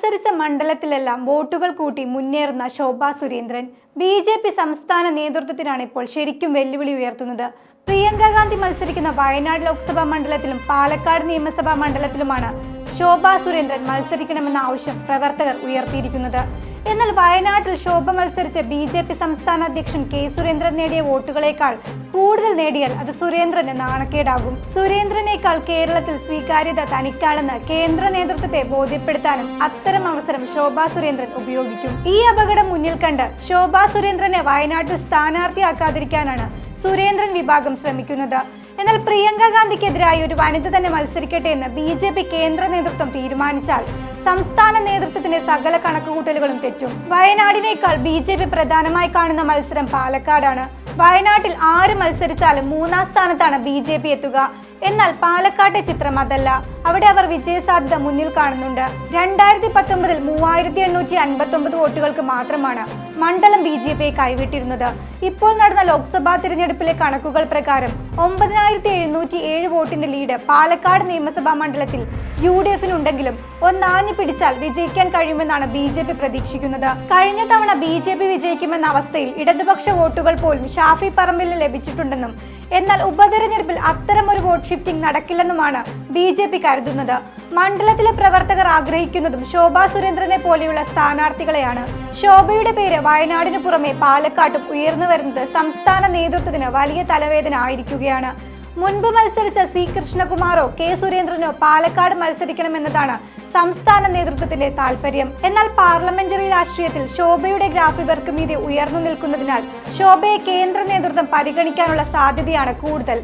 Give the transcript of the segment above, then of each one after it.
മത്സരിച്ച മണ്ഡലത്തിലെല്ലാം വോട്ടുകൾ കൂട്ടി മുന്നേറുന്ന Shobha Surendran. B J P സംസ്ഥാന നേതൃത്വത്തിനാണ് ഇപ്പോൾ ശരിക്കും വെല്ലുവിളി ഉയർത്തുന്നത്. പ്രിയങ്ക ഗാന്ധി മത്സരിക്കുന്ന വയനാട് ലോക്സഭാ മണ്ഡലത്തിലും പാലക്കാട് നിയമസഭാ മണ്ഡലത്തിലുമാണ് ശോഭാ സുരേന്ദ്രൻ മത്സരിക്കണമെന്ന ആവശ്യം പ്രവർത്തകർ ഉയർത്തിയിരിക്കുന്നത്. എന്നാൽ വയനാട്ടിൽ ശോഭ മത്സരിച്ച ബി ജെ പി സംസ്ഥാന അധ്യക്ഷൻ കെ സുരേന്ദ്രൻ നേടിയ വോട്ടുകളേക്കാൾ കൂടുതൽ നേടിയാൽ അത് സുരേന്ദ്രന് നാണക്കേടാകും. സുരേന്ദ്രനേക്കാൾ കേരളത്തിൽ സ്വീകാര്യത തനിക്കാണെന്ന് കേന്ദ്ര നേതൃത്വത്തെ ബോധ്യപ്പെടുത്താനും അത്തരം അവസരം ശോഭാ സുരേന്ദ്രൻ ഉപയോഗിക്കും. ഈ അപകടം മുന്നിൽ കണ്ട് ശോഭാ സുരേന്ദ്രനെ വയനാട്ടിൽ സ്ഥാനാർത്ഥിയാക്കാതിരിക്കാനാണ് സുരേന്ദ്രൻ വിഭാഗം ശ്രമിക്കുന്നത്. എന്നാൽ പ്രിയങ്ക ഗാന്ധിക്കെതിരായി ഒരു വനിത തന്നെ മത്സരിക്കട്ടെ എന്ന് ബി ജെ പി കേന്ദ്ര നേതൃത്വം തീരുമാനിച്ചാൽ സംസ്ഥാന നേതൃത്വത്തിന്റെ സകല കണക്കുകൂട്ടലുകളും തെറ്റും. വയനാടിനേക്കാൾ ബി ജെ പി പ്രധാനമായി കാണുന്ന മത്സരം പാലക്കാടാണ്. വയനാട്ടിൽ ആര് മത്സരിച്ചാലും മൂന്നാം സ്ഥാനത്താണ് ബി ജെ പി എത്തുക. എന്നാൽ പാലക്കാട്ടെ ചിത്രം അതല്ല. അവിടെ അവർ വിജയസാധ്യത മുന്നിൽ കാണുന്നുണ്ട്. രണ്ടായിരത്തി പത്തൊമ്പതിൽ മൂവായിരത്തി എണ്ണൂറ്റി അൻപത്തി ഒമ്പത് വോട്ടുകൾക്ക് മാത്രമാണ് മണ്ഡലം ബി ജെ പി കൈവിട്ടിരുന്നത്. ഇപ്പോൾ നടന്ന ലോക്സഭാ തിരഞ്ഞെടുപ്പിലെ കണക്കുകൾ പ്രകാരം ഒമ്പതിനായിരത്തി എഴുന്നൂറ്റി ഏഴ് വോട്ടിന്റെ ലീഡ് പാലക്കാട് നിയമസഭാ മണ്ഡലത്തിൽ യു ഡി എഫിനുണ്ടെങ്കിലും ഒന്നാഞ്ഞു പിടിച്ചാൽ വിജയിക്കാൻ കഴിയുമെന്നാണ് ബി ജെ പി പ്രതീക്ഷിക്കുന്നത്. കഴിഞ്ഞ തവണ ബി ജെ പി വിജയിക്കുമെന്ന അവസ്ഥയിൽ ഇടതുപക്ഷ വോട്ടുകൾ പോലും ഷാഫി പറമ്പിൽ ലഭിച്ചിട്ടുണ്ടെന്നും എന്നാൽ ഉപതെരഞ്ഞെടുപ്പിൽ അത്തരം ഒരു വോട്ട് ഷിഫ്റ്റിംഗ് നടക്കില്ലെന്നുമാണ് ബി ജെ പി കരുതുന്നത്. മണ്ഡലത്തിലെ പ്രവർത്തകർ ആഗ്രഹിക്കുന്നതും ശോഭാ സുരേന്ദ്രനെ പോലെയുള്ള സ്ഥാനാർത്ഥികളെയാണ്. ശോഭയുടെ പേര് വയനാടിനു പുറമെ പാലക്കാട്ടും ഉയർന്നു വരുന്നത് സംസ്ഥാന നേതൃത്വത്തിന് വലിയ തലവേദന ആയിരിക്കുകയാണ്. മുൻപ് മത്സരിച്ച സി കൃഷ്ണകുമാറോ കെ സുരേന്ദ്രനോ പാലക്കാട് മത്സരിക്കണമെന്നതാണ് സംസ്ഥാന നേതൃത്വത്തിന്റെ താല്പര്യം എന്നാൽ പാർലമെന്ററി രാഷ്ട്രീയത്തിൽ ശോഭയുടെ ഗ്രാഫ് ഇവർക്ക് മീതെ ഉയർന്നു നിൽക്കുന്നതിനാൽ ശോഭയെ കേന്ദ്ര നേതൃത്വം പരിഗണിക്കാനുള്ള സാധ്യതയാണ് കൂടുതൽ.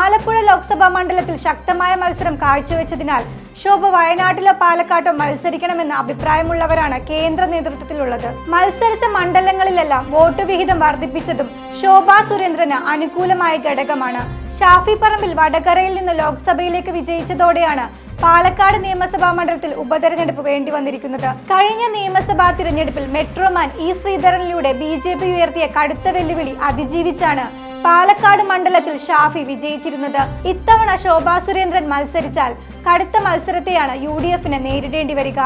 ആലപ്പുഴ ലോക്സഭാ മണ്ഡലത്തിൽ ശക്തമായ മത്സരം കാഴ്ചവെച്ചതിനാൽ ശോഭ വയനാട്ടിലോ പാലക്കാട്ടോ മത്സരിക്കണമെന്ന അഭിപ്രായമുള്ളവരാണ് കേന്ദ്ര നേതൃത്വത്തിലുള്ളത്. മത്സരിച്ച മണ്ഡലങ്ങളിലെല്ലാം വോട്ട് വിഹിതം വർദ്ധിപ്പിച്ചതും ശോഭാ സുരേന്ദ്രന് അനുകൂലമായ ഘടകമാണ്. ഷാഫി പറമ്പിൽ വടകരയിൽ നിന്ന് ലോക്സഭയിലേക്ക് വിജയിച്ചതോടെയാണ് പാലക്കാട് നിയമസഭാ മണ്ഡലത്തിൽ ഉപതെരഞ്ഞെടുപ്പ് വേണ്ടി വന്നിരിക്കുന്നത്. കഴിഞ്ഞ നിയമസഭാ തിരഞ്ഞെടുപ്പിൽ മെട്രോമാൻ ഇ ശ്രീധരനിലൂടെ ബി ജെ പി ഉയർത്തിയ കടുത്ത വെല്ലുവിളി അതിജീവിച്ചാണ് പാലക്കാട് മണ്ഡലത്തിൽ ഷാഫി വിജയിച്ചിരുന്നത്. ഇത്തവണ ശോഭാ സുരേന്ദ്രൻ മത്സരിച്ചാൽ കടുത്ത മത്സരത്തെയാണ് യു ഡി എഫിന് നേരിടേണ്ടി വരിക.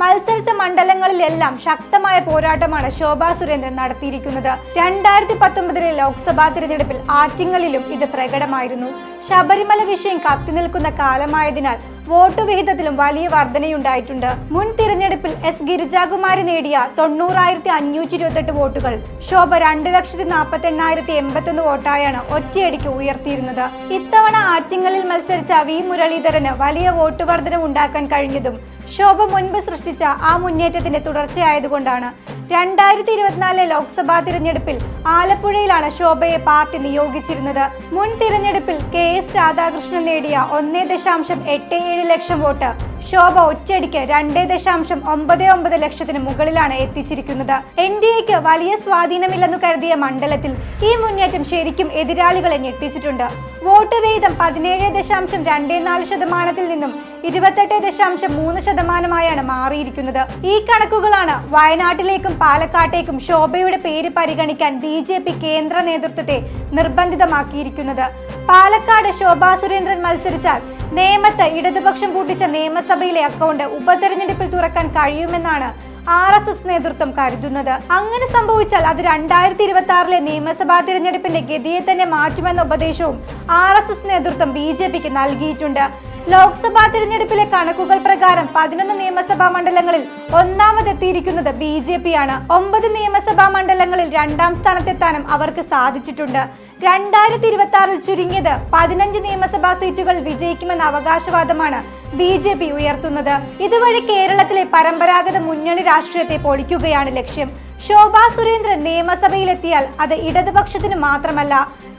മത്സരിച്ച മണ്ഡലങ്ങളിലെല്ലാം ശക്തമായ പോരാട്ടമാണ് ശോഭാ സുരേന്ദ്രൻ നടത്തിയിരിക്കുന്നത്. രണ്ടായിരത്തി പത്തൊമ്പതിലെ ലോക്സഭാ തിരഞ്ഞെടുപ്പിൽ ആറ്റിങ്ങലിലും ഇത് പ്രകടമായിരുന്നു. ശബരിമല വിഷയം കത്തിനിൽക്കുന്ന കാലമായതിനാൽ വോട്ട് വിഹിതത്തിലും വലിയ വർധനയുണ്ടായിട്ടുണ്ട്. മുൻ തിരഞ്ഞെടുപ്പിൽ എസ് ഗിരിജാകുമാരി നേടിയ തൊണ്ണൂറായിരത്തി അഞ്ഞൂറ്റി ഇരുപത്തെട്ട് വോട്ടുകൾ. ശോഭ രണ്ട് ലക്ഷത്തി നാൽപ്പത്തി എണ്ണായിരത്തി എൺപത്തൊന്ന് വോട്ടായാണ് ഒറ്റയടിക്ക് ഉയർത്തിയിരുന്നത്. ഇത്തവണ ആറ്റിങ്ങലിൽ മത്സരിച്ച വി മുരളീധരന് വലിയ വോട്ട് വർധന ഉണ്ടാക്കാൻ കഴിഞ്ഞതും ശോഭ മുൻപ് സൃഷ്ടിച്ച ആ മുന്നേറ്റത്തിന്റെ തുടർച്ചയായതുകൊണ്ടാണ്. രണ്ടായിരത്തി ഇരുപത്തിനാലിലെ ലോക്സഭാ തിരഞ്ഞെടുപ്പിൽ ആലപ്പുഴയിലാണ് ശോഭയെ പാർട്ടി നിയോഗിച്ചിരുന്നത്. മുൻ തിരഞ്ഞെടുപ്പിൽ കെ എസ് രാധാകൃഷ്ണൻ നേടിയ ഒന്നേ ദശാംശം എട്ട് ഏഴ് ലക്ഷം വോട്ട്. ശോഭ ഒറ്റയടിക്ക് രണ്ടേ ദശാംശം ഒമ്പത് ഒമ്പത് ലക്ഷത്തിന് മുകളിലാണ് എത്തിച്ചിരിക്കുന്നത്. എൻ ഡി എക്ക് വലിയ സ്വാധീനമില്ലെന്നു കരുതിയ മണ്ഡലത്തിൽ ഈ മുന്നേറ്റം ശരിക്കും എതിരാളികളെ ഞെട്ടിച്ചിട്ടുണ്ട്. വോട്ട് വീതം പതിനേഴ് ദശാംശം രണ്ടേ നാല് ശതമാനത്തിൽ നിന്നും ഇരുപത്തെട്ട് ദശാംശം മൂന്ന് ശതമാനമായാണ് മാറിയിരിക്കുന്നത്. ഈ കണക്കുകളാണ് വയനാട്ടിലേക്കും പാലക്കാട്ടേക്കും ശോഭയുടെ പേര് പരിഗണിക്കാൻ ബി ജെ പി കേന്ദ്ര നേതൃത്വത്തെ നിർബന്ധിതമാക്കിയിരിക്കുന്നത്. പാലക്കാട് ശോഭാ സുരേന്ദ്രൻ മത്സരിച്ചാൽ നേമത്ത് ഇടതുപക്ഷം കൂട്ടിച്ച നിയമസഭയിലെ അക്കൗണ്ട് ഉപതെരഞ്ഞെടുപ്പിൽ തുറക്കാൻ കഴിയുമെന്നാണ് ആർ എസ് എസ് നേതൃത്വം കരുതുന്നത്. അങ്ങനെ സംഭവിച്ചാൽ അത് രണ്ടായിരത്തി ഇരുപത്തി ആറിലെ നിയമസഭാ തിരഞ്ഞെടുപ്പിന്റെ ഗതിയെ തന്നെ മാറ്റുമെന്ന ഉപദേശവും ആർ എസ് എസ് നേതൃത്വം ബി ജെ പിക്ക് നൽകിയിട്ടുണ്ട്. ലോക്സഭാ തിരഞ്ഞെടുപ്പിലെ കണക്കുകൾ പ്രകാരം പതിനൊന്ന് നിയമസഭാ മണ്ഡലങ്ങളിൽ ഒന്നാമതെത്തിയിരിക്കുന്നത് ബി ജെ പി ആണ്. ഒമ്പത് നിയമസഭാ മണ്ഡലങ്ങളിൽ രണ്ടാം സ്ഥാനത്തെത്താനും അവർക്ക് സാധിച്ചിട്ടുണ്ട്. രണ്ടായിരത്തി ഇരുപത്തി ആറിൽ ചുരുങ്ങിയത് പതിനഞ്ച് നിയമസഭാ സീറ്റുകൾ വിജയിക്കുമെന്ന അവകാശവാദമാണ് ബി ജെ പി ഉയർത്തുന്നത്. ഇതുവഴി കേരളത്തിലെ പരമ്പരാഗത മുന്നണി രാഷ്ട്രീയത്തെ പൊളിക്കുകയാണ് ലക്ഷ്യം. ശോഭാ സുരേന്ദ്രൻ നിയമസഭയിലെത്തിയാൽ അത് ഇടതുപക്ഷത്തിന് മാത്രമല്ല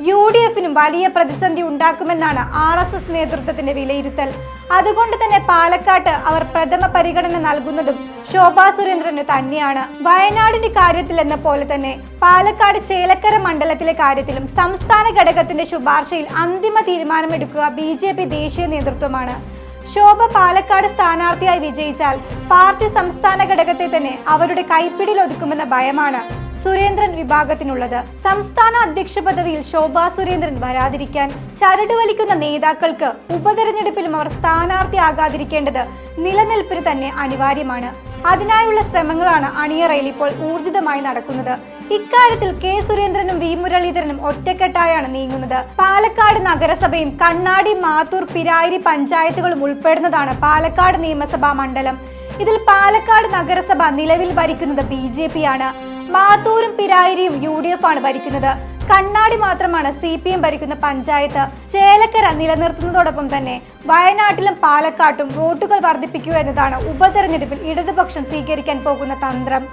യു ഡി എഫിനും വലിയ പ്രതിസന്ധി ഉണ്ടാക്കുമെന്നാണ് ആർ എസ് എസ് നേതൃത്വത്തിന്റെ വിലയിരുത്തൽ. അതുകൊണ്ട് തന്നെ പാലക്കാട്ട് അവർ പ്രഥമ പരിഗണന നൽകുന്നതും ശോഭാ സുരേന്ദ്രന് തന്നെയാണ്. വയനാടിന്റെ കാര്യത്തിൽ എന്ന പോലെ തന്നെ പാലക്കാട് ചേലക്കര മണ്ഡലത്തിലെ കാര്യത്തിലും സംസ്ഥാന ഘടകത്തിന്റെ ശുപാർശയിൽ അന്തിമ തീരുമാനമെടുക്കുക ബി ദേശീയ നേതൃത്വമാണ്. ശോഭ പാലക്കാട് സ്ഥാനാർത്ഥിയായി വിജയിച്ചാൽ പാർട്ടി സംസ്ഥാന ഘടകത്തെ തന്നെ അവരുടെ കൈപ്പിടിയിൽ ഒതുക്കുമെന്ന ഭയമാണ് സുരേന്ദ്രൻ വിഭാഗത്തിനുള്ളത്. സംസ്ഥാന അധ്യക്ഷ പദവിയിൽ ശോഭാ സുരേന്ദ്രൻ വരാതിരിക്കാൻ ചരടുവലിക്കുന്ന നേതാക്കൾക്ക് ഉപതെരഞ്ഞെടുപ്പിലും അവർ സ്ഥാനാർത്ഥിയാകാതിരിക്കേണ്ടത് നിലനിൽപ്പിന് തന്നെ അനിവാര്യമാണ്. അതിനായുള്ള ശ്രമങ്ങളാണ് അണിയറയിൽ ഇപ്പോൾ ഊർജിതമായി നടക്കുന്നത്. ഇക്കാര്യത്തിൽ കെ സുരേന്ദ്രനും വി മുരളീധരനും ഒറ്റക്കെട്ടായാണ് നീങ്ങുന്നത്. പാലക്കാട് നഗരസഭയും കണ്ണാടി മാത്തൂർ പിരായിരി പഞ്ചായത്തുകളും ഉൾപ്പെടുന്നതാണ് പാലക്കാട് നിയമസഭാ മണ്ഡലം. ഇതിൽ പാലക്കാട് നഗരസഭ നിലവിൽ ഭരിക്കുന്നത് ബി ജെ പി ആണ്. മാത്തൂരും പിരായിരിയും യു ഡി എഫ് ആണ് ഭരിക്കുന്നത്. കണ്ണാടി മാത്രമാണ് സി പി എം ഭരിക്കുന്ന പഞ്ചായത്ത്. ചേലക്കര നിലനിർത്തുന്നതോടൊപ്പം തന്നെ വയനാട്ടിലും പാലക്കാട്ടും വോട്ടുകൾ വർദ്ധിപ്പിക്കുക എന്നതാണ് ഉപതെരഞ്ഞെടുപ്പിൽ ഇടതുപക്ഷം സ്വീകരിക്കാൻ പോകുന്ന തന്ത്രം.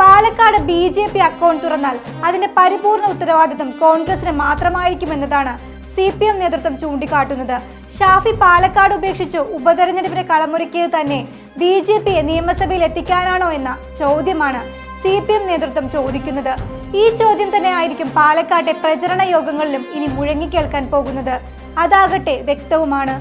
Palakkad B J P account തുറന്നാൽ അതിന്റെ പരിപൂർണ ഉത്തരവാദിത്തം കോൺഗ്രസിന് മാത്രമായിരിക്കുമെന്നതാണ് സി പി എം നേതൃത്വം ചൂണ്ടിക്കാട്ടുന്നത്. ഷാഫി പാലക്കാട് ഉപേക്ഷിച്ച് ഉപതെരഞ്ഞെടുപ്പിനെ കളമൊരുക്കിയത് തന്നെ ബി ജെ പിയെ നിയമസഭയിൽ എത്തിക്കാനാണോ എന്ന ചോദ്യമാണ് സി പി എം നേതൃത്വം ചോദിക്കുന്നത്. ഈ ചോദ്യം തന്നെ ആയിരിക്കും പാലക്കാട്ടെ പ്രചരണ യോഗങ്ങളിലും ഇനി മുഴങ്ങിക്കേൾക്കാൻ പോകുന്നത്. അതാകട്ടെ വ്യക്തവുമാണ്.